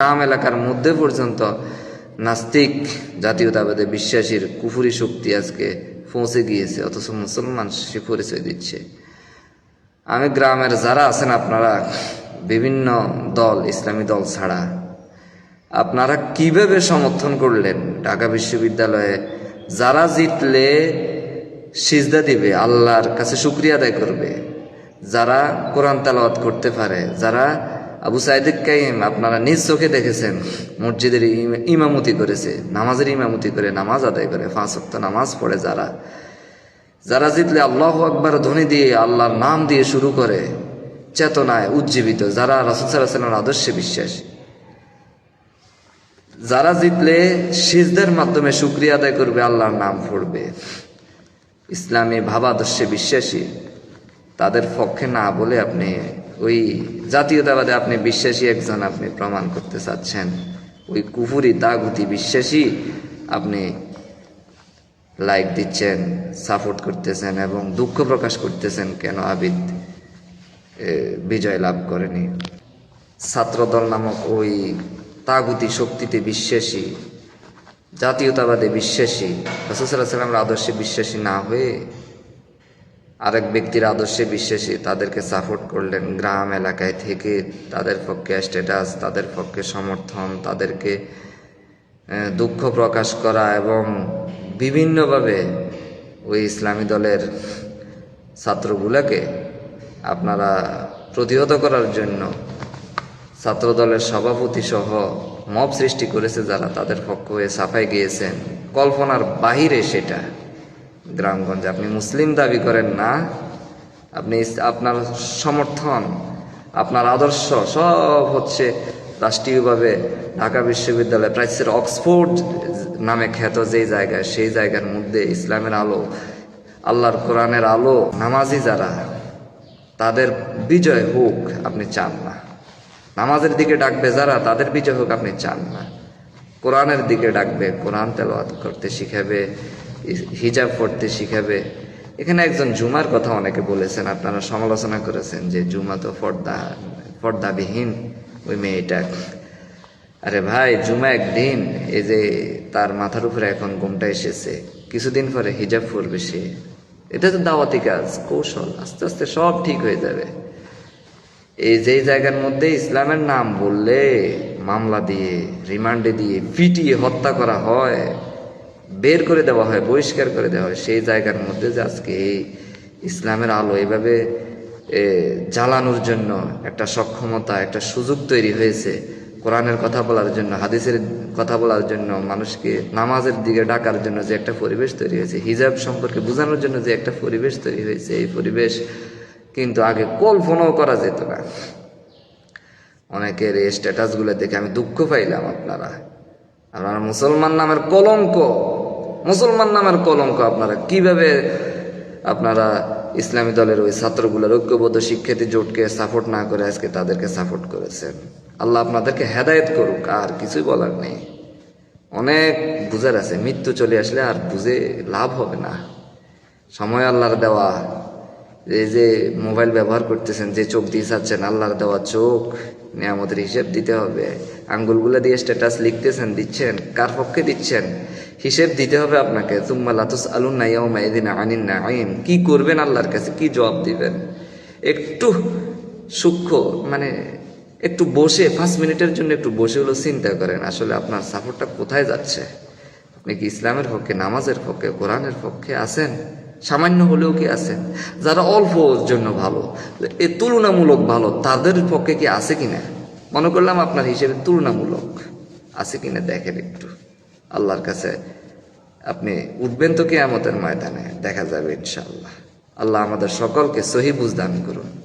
গ্রাম এলাকার মধ্যে পর্যন্ত নাস্তিক জাতীয়তাবাদে বিশ্বাসীর কুফুরি শক্তি আজকে পৌঁছে গিয়েছে, অথচ মুসলমান সে পরিচয় দিচ্ছে। আমি গ্রামের যারা আছেন আপনারা, বিভিন্ন দল, ইসলামী দল ছাড়া, আপনারা কীভাবে সমর্থন করলেন ঢাকা বিশ্ববিদ্যালয়ে? যারা জিতলে সিজদা দিবে, আল্লাহর কাছে শুক্রিয়া আদায় করবে। যারা কোরআন তালাওয়াত করতে পারে, যারা আবু সাইদিক কাইম, আপনারা নিজ চোখে দেখেছেন, মসজিদের ইম- ইমামতি করেছে, নামাজের ইমামতি করে, নামাজ আদায় করে, পাঁচ ওয়াক্ত নামাজ পড়ে যারা। যারা জিতলে আল্লাহ আকবার ধ্বনি দিয়ে আল্লাহর নাম দিয়ে শুরু করে, চেতনায় উজ্জীবিত, যারা রাসুসাল্লামের আদর্শে বিশ্বাসী। যারা জিতলে সিজদের মাধ্যমে শুক্রিয়া আদায় করবে, আল্লাহর নাম পড়বে। ইসলামী ভাবাদর্শে বিশ্বাসী, তাদের পক্ষে না বলে আপনি ওই জাতীয়তাবাদে আপনি বিশ্বাসী একজন আপনি প্রমাণ করতে চাচ্ছেন। ওই কুফুরি তাগুতি বিশ্বাসী আপনি লাইক দিচ্ছেন সাপোর্ট করতেছেন এবং দুঃখ প্রকাশ করতেছেন কেন আবিদ বিজয় লাভ করেনি। ছাত্রদল নামক ওই তাগুতি শক্তিতে বিশ্বাসী, জাতীয়তাবাদে বিশ্বাসী রসুসাল্লাহ সাল্লামের আদর্শে বিশ্বাসী না হয়ে আরেক ব্যক্তির আদর্শে বিশ্বাসী, তাদেরকে সাপোর্ট করলেন। গ্রাম, এলাকায় থেকে তাদের পক্ষে স্ট্যাটাস তাদের পক্ষে সমর্থন, তাদেরকে দুঃখ প্রকাশ করা এবং বিভিন্নভাবে ওই ইসলামী দলের ছাত্রগুলোকে আপনারা প্রতিহত করার জন্য ছাত্রদলের সভাপতি সহ মব সৃষ্টি করেছে যারা তাদের পক্ষ হয়ে সাফাই গিয়েছেন। কল্পনার বাহিরে সেটা। গ্রামগঞ্জে। আপনি মুসলিম দাবি করেন না। আপনি আপনার সমর্থন, আপনার আদর্শ সব হচ্ছে রাষ্ট্রীয়ভাবে ঢাকা বিশ্ববিদ্যালয় প্রাচ্যের অক্সফোর্ড নামে খ্যাত যেই জায়গায় সেই জায়গার মধ্যে ইসলামের আলো, আল্লাহর কোরআনের আলো, নামাজি যারা, তাদের বিজয় হোক আপনি চান না। নামাজের দিকে ডাকবে যারা, তাদের বিজয় হোক আপনি চান না। কোরআনের দিকে ডাকবে, কোরআন তেলাওয়াত করতে শিখাবে। হিজাব পড়তে শিখাবে। এখানে একজন জুমার কথা অনেকে বলেছেন, আপনারা সমালোচনা করেছেন যে জুমা তো পর্দা, পর্দাবিহীন ওই মেয়েটা। আরে ভাই, জুমা একদিন, এই যে তার মাথার উপরে এখন ঘুমটা এসেছে, কিছুদিন পরে হিজাব পড়বে সে। এটা তো দাওয়াতি কাজ, কৌশল, আস্তে আস্তে সব ঠিক হয়ে যাবে। এই যেই জায়গার মধ্যে ইসলামের নাম বললে, মামলা দিয়ে, রিমান্ডে দিয়ে, পিটিয়ে হত্যা করা হয়। বের করে দেওয়া হয়, বহিষ্কার করে দেওয়া হয় সেই জায়গার মধ্যে যে আজকে এই ইসলামের আলো এভাবে জ্বালানোর জন্য একটা সক্ষমতা, একটা সুযোগ তৈরি হয়েছে কোরআনের কথা বলার জন্য, হাদিসের কথা বলার জন্য, মানুষকে নামাজের দিকে ডাকার জন্য যে একটা পরিবেশ তৈরি হয়েছে, হিজাব সম্পর্কে বোঝানোর জন্য যে একটা পরিবেশ তৈরি হয়েছে, এই পরিবেশ কিন্তু আগে কল্পনাও করা যেত না। অনেকের এই স্ট্যাটাসগুলো দেখে আমি দুঃখ পাইলাম আপনারা। আপনারা মুসলমান নামের কলঙ্ক। মুসলমান নামের কলঙ্ক আপনারা। কীভাবে আপনারা ইসলামী দলের ওই ছাত্রগুলোর ঐক্যবদ্ধ শিক্ষার্থী জোটকে সাপোর্ট না করে আজকে তাদেরকে সাপোর্ট করেছেন? আল্লাহ আপনাদেরকে হেদায়ত করুক, আর কিছুই বলার নেই। অনেক বুঝার আছে, মৃত্যু চলে আসলে আর বুঝে লাভ হবে না। সময় আল্লাহর দেওয়া। এই যে মোবাইল ব্যবহার করতেছেন, যে চোখ দিয়ে চাচ্ছেন, আল্লাহর দেওয়া চোখ, নিয়ামতের হিসেব দিতে হবে। আঙ্গুলগুলো দিয়ে স্ট্যাটাস লিখতেছেন, দিচ্ছেন, কার পক্ষে দিচ্ছেন? হিসেব দিতে হবে আপনাকে। তুম্মা লাতুস আলুন না ইয়াউমা এদিন আনিন না আইন কী করবেন আল্লাহর কাছে? কি জবাব দিবেন? একটু সূক্ষ্ম মানে একটু বসে, পাঁচ মিনিটের জন্য একটু বসে হলো চিন্তা করেন, আসলে আপনার সাপোর্টটা কোথায় যাচ্ছে? আপনি কি ইসলামের পক্ষে, নামাজের পক্ষে, কোরআনের পক্ষে আছেন? সামান্য হলেও কি আছে? যারা অল্প জন্য ভালো, এ তুলনামূলক ভালো, তাদের পক্ষে কি আছে কিনা মনে করলাম আপনার হিসেবে তুলনামূলক আছে কিনা দেখেন একটু। আল্লাহর কাছে আপনি উঠবেন তো কে আমাদের ময়দানে, দেখা যাবে ইনশাআল্লাহ। আল্লাহ আমাদের সকলকে সহি বুঝদান করুন।